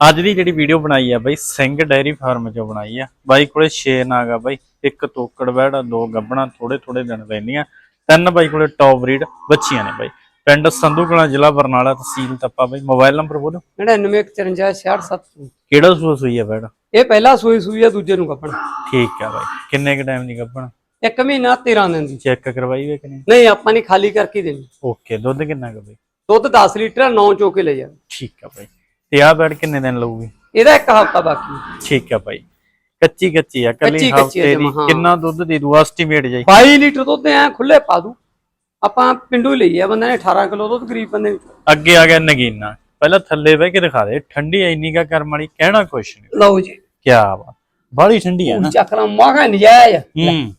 ਅੱਜ ਦੀ ਜਿਹੜੀ ਵੀਡੀਓ ਬਣਾਈ ਆ ਬਾਈ ਸਿੰਘ ਡੈਰੀ ਫਾਰਮ ਚੋਂ ਬਣਾਈ ਆ। ਬਾਈ ਕੋਲੇ 6 ਨਾਗ ਆ ਬਾਈ ਇੱਕ ਤੋਕੜ ਵੈੜ ਦੋ ਗੱਬਣਾ ਥੋੜੇ ਥੋੜੇ ਦਿਨ ਰਹਿੰਦੀਆਂ ਤਿੰਨ ਬਾਈ ਕੋਲੇ ਟੌਪ ਬਰੀਡ ਬੱਚੀਆਂ ਨੇ ਬਾਈ। ਪਿੰਡ ਸੰਧੂ ਕਲਾਂ ਜ਼ਿਲ੍ਹਾ ਬਰਨਾਲਾ ਤਹਿਸੀਲ ਤੱਪਾ ਬਾਈ। ਮੋਬਾਈਲ ਨੰਬਰ ਬੋਲੋ। 9954 ਕਿਹੜਾ ਸੂਆ ਸੂਈ ਆ ਵੈੜ ਇਹ ਪਹਿਲਾ ਸੂਈ ਸੂਈ ਆ ਦੂਜੇ ਨੂੰ ਕੱਪਣਾ ਠੀਕ ਆ ਬਾਈ। ਕਿੰਨੇ ਕ ਟਾਈਮ ਦੀ ਗੱਬਣ? ਇੱਕ ਮਹੀਨਾ 13 ਦਿਨ ਦੀ। ਚੈੱਕ ਕਰਵਾਈ ਵੇ ਕਿ ਨਹੀਂ? ਨਹੀਂ ਆਪਾਂ ਨਹੀਂ ਖਾਲੀ ਕਰਕੇ ਦੇਣੀ। ਓਕੇ ਦੁੱਧ ਕਿੰਨਾ ਕ ਬਾਈ? ਦੁੱਧ 10 ਲੀਟਰ 9 ਚੋ ਕੇ ਲੈ ਜਾ। ਠੀਕ ਆ ਬਾਈ। ਤੇ ਆ ਵੈੜ ਕਿੰਨੇ ਦਿਨ ਲਊਗੀ? ਇਹਦਾ ਇੱਕ ਹਫਤਾ ਬਾਕੀ। ਠੀਕ ਆ ਬਾਈ ਕੱਚੀ ਕੱਚੀ ਆ ਕੱਲੀ ਕੱਚੀ ਕੱਚੀ ਆ ਹਫ਼ਤੇ ਦੀ। ਜਮਾਂ, ਹਾਂ। ਕਿੰਨਾ ਦੁੱਧ ਦੇ ਦੂ? ਐਸਟੀਮੇਟ ਜਾਈ। 22 ਲੀਟਰ ਦੁੱਧ ਐ ਖੁੱਲੇ ਪਾ ਦੂ। ਆਪਾਂ ਪਿੰਡੂ ਹੀ ਲਈ ਆ ਬੰਦੇ ਨੇ 18 ਕਿਲੋ ਦੁੱਧ ਗਰੀਬ ਬੰਦੇ ਨੇ। ਅੱਗੇ ਆ ਗਿਆ ਨਗੀਨਾ। ਪਹਿਲਾਂ ਥੱਲੇ ਬਹਿ ਕੇ ਦਿਖਾ ਦੇ। ਠੰਡੀ ਇੰਨੀ ਕਾ ਕਰਮ ਵਾਲੀ। ਕਹਿਣਾ ਕੁਛ ਨਹੀਂ ਲਓ ਜੀ। ਕੀ ਬਾਤ। ਬਾਲੀ ਠੰਡੀ ਆ ਨਾ। ਚੱਕਰਾਂ ਮਾਗਾ ਨਜਾਇਜ਼। ਹੂੰ।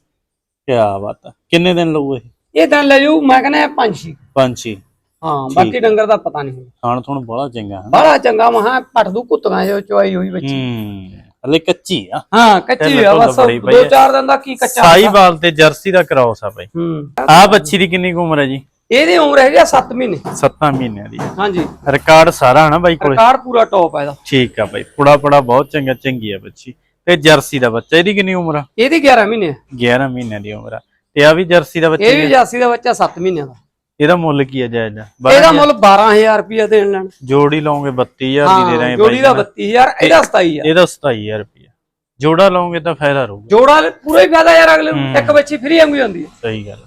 ਕੀ ਬਾਤ ਆ। ਕਿੰਨੇ ਦਿਨ ਲਊ ਇਹ? ਇਹ ਤਾਂ ਲੈ ਮੈਂ ਕਹਿੰਦਾ ਪੰਜ ਛੇ। ਪੰਛੀ ਹਾਂ ਬਾਕੀ ਡੰਗਰ ਦਾ ਪਤਾ ਨਹੀਂ ਖਾਣ ਥੋਣ ਬੜਾ ਚੰਗਾ ਹੈ ਬੜਾ ਚੰਗਾ ਮਹਾ ਪੱਟ ਦੂ ਕੁੱਤੀਆਂ ਜੋ ਚੁਆਈ ਹੋਈ ਬੱਚੀ ਹੂੰ ਹਲੇ ਕੱਚੀ ਆ। ਹਾਂ ਕੱਚੀ ਆ ਬਸ ਦੋ। ਚਾਰ ਦਿਨ ਦਾ ਕੀ ਕੱਚਾ ਸਾਈਵਾਲ ਤੇ ਜਰਸੀ ਦਾ ਕਰਾਉਸ ਆ ਬਾਈ। ਹੂੰ। ਆ ਬੱਚੀ ਦੀ ਕਿੰਨੀ ਉਮਰ ਹੈ ਜੀ? ਇਹਦੀ ਉਮਰ ਹੈਗੀ ਆ 7 ਮਹੀਨੇ। 7 ਮਹੀਨਿਆਂ ਦੀ ਹਾਂਜੀ। ਰਿਕਾਰਡ ਸਾਰਾ ਹਨਾ ਬਾਈ ਕੋਲੇ? ਰਿਕਾਰਡ ਪੂਰਾ ਟੌਪ ਆ ਇਹਦਾ। ਠੀਕ ਆ ਬਾਈ ਪੁੜਾ ਪੁੜਾ ਬਹੁਤ ਚੰਗਾ ਚੰਗੀ ਆ ਬੱਚੀ। ਤੇ ਜਰਸੀ ਦਾ ਬੱਚਾ ਇਹਦੀ ਕਿੰਨੀ ਉਮਰ ਆ? ਇਹਦੀ 11 ਮਹੀਨੇ ਆ। 11 ਮਹੀਨਿਆਂ ਦੀ ਉਮਰ ਆ। ਤੇ ਆ ਵੀ ਜਰਸੀ ਦਾ ਬੱਚਾ ਇਹ ਵੀ ਜਾਸੀ ਦਾ ਬੱਚਾ 7 ਮਹੀਨਿਆਂ ਦਾ। ਇਹਦਾ ਮੁੱਲ ਕੀ ਹੈ ਜਾਇਜ਼? ਇਹਦਾ ਮੁੱਲ 12000 ਰੁਪਏ ਦੇਣ ਲੈਣ। ਜੋੜੀ ਲਾਉਂਗੇ 32000 ਦੀ ਦੇ ਹਾਂ ਦਾਂਗੇ ਜੋੜੀ ਦਾ 32000 ਇਹਦਾ 27000 ਇਹਦਾ 27000 ਰੁਪਏ ਜੋੜਾ ਲਾਉਂਗੇ ਤਾਂ ਫਾਇਦਾ ਰਹੂਗਾ। ਜੋੜਾ ਪੂਰਾ ਹੀ ਫਾਇਦਾ ਯਾਰ ਅਗਲੇ ਨੂੰ। ਇੱਕ ਬੱਚੀ ਫ੍ਰੀ ਵਾਂਗੂ ਜਾਂਦੀ ਹੈ। ਸਹੀ ਗੱਲ